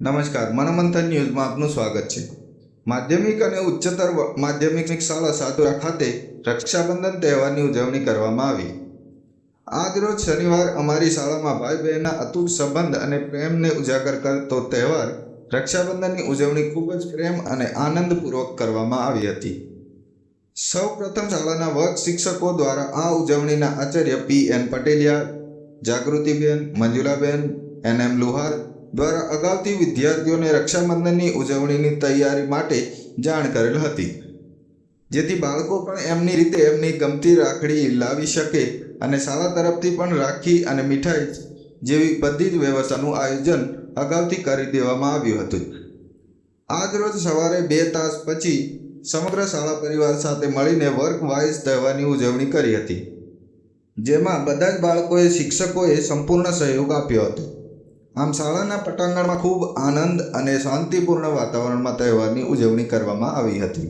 નમસ્કાર મનમંથન ન્યૂઝમાં આપનું સ્વાગત છે. માધ્યમિક અને ઉચ્ચતર માધ્યમિક શાળા સાતુરા ખાતે રક્ષાબંધન તહેવારની ઉજવણી કરવામાં આવી. આજરોજ શનિવાર અમારી શાળામાં ભાઈ બહેનના અતૂટ સંબંધ અને પ્રેમને ઉજાગર કરતો તહેવાર રક્ષાબંધનની ઉજવણી ખૂબ જ પ્રેમ અને આનંદપૂર્વક કરવામાં આવી હતી. સૌ પ્રથમ શાળાના વર્ગ શિક્ષકો દ્વારા આ ઉજવણીના Acharya P N Pateliya, Jagrutiben, Manjulaben, N M Luhar દ્વારા અગાઉથી વિદ્યાર્થીઓને રક્ષાબંધનની ઉજવણીની તૈયારી માટે જાણ કરેલ હતી. જેથી બાળકો પણ એમની રીતે એમની ગમતી રાખડી લાવી શકે અને શાળા તરફથી પણ રાખી અને મીઠાઈ જેવી બધી જ વ્યવસ્થાનું આયોજન અગાઉથી કરી દેવામાં આવ્યું હતું. આજરોજ સવારે બે તાસ પછી સમગ્ર શાળા પરિવાર સાથે મળીને વર્ક વાઇઝ તહેવારની ઉજવણી કરી હતી. જેમાં બધા જ બાળકોએ શિક્ષકોએ સંપૂર્ણ સહયોગ આપ્યો હતો. આમ શાળાના પટાંગણમાં ખૂબ આનંદ અને શાંતિપૂર્ણ વાતાવરણમાં તહેવારની ઉજવણી કરવામાં આવી હતી.